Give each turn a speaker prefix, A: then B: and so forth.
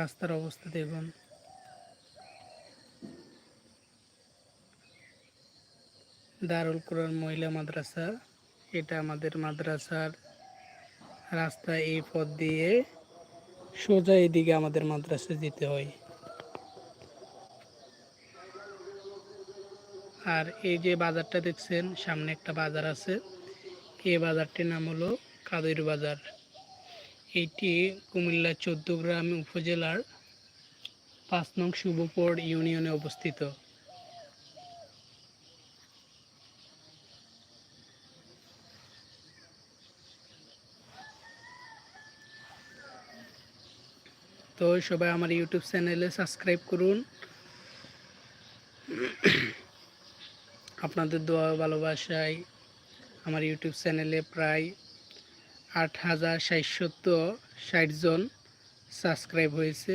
A: রাস্তার অবস্থা দেখুন। দারুল কোরআন মহিলা মাদ্রাসা, এটা আমাদের মাদ্রাসার রাস্তা এই পথ দিয়ে সোজা এদিকে আমাদের মাদ্রাসা যেতে হয়। আর এই যে বাজারটা দেখছেন, সামনে একটা বাজার আছে। এই বাজারটির নাম হলো কাদের বাজার। এটি কুমিল্লা চৌদ্দগ্রাম উপজেলার পাঁচ নং শুভপুর ইউনিয়নে অবস্থিত। তো সবাই আমার ইউটিউব চ্যানেলে সাবস্ক্রাইব করুন। আপনাদের দোয়া ভালোবাসায় আমার ইউটিউব চ্যানেলে প্রায় আট হাজার ষাট জন সাবস্ক্রাইব হয়েছে।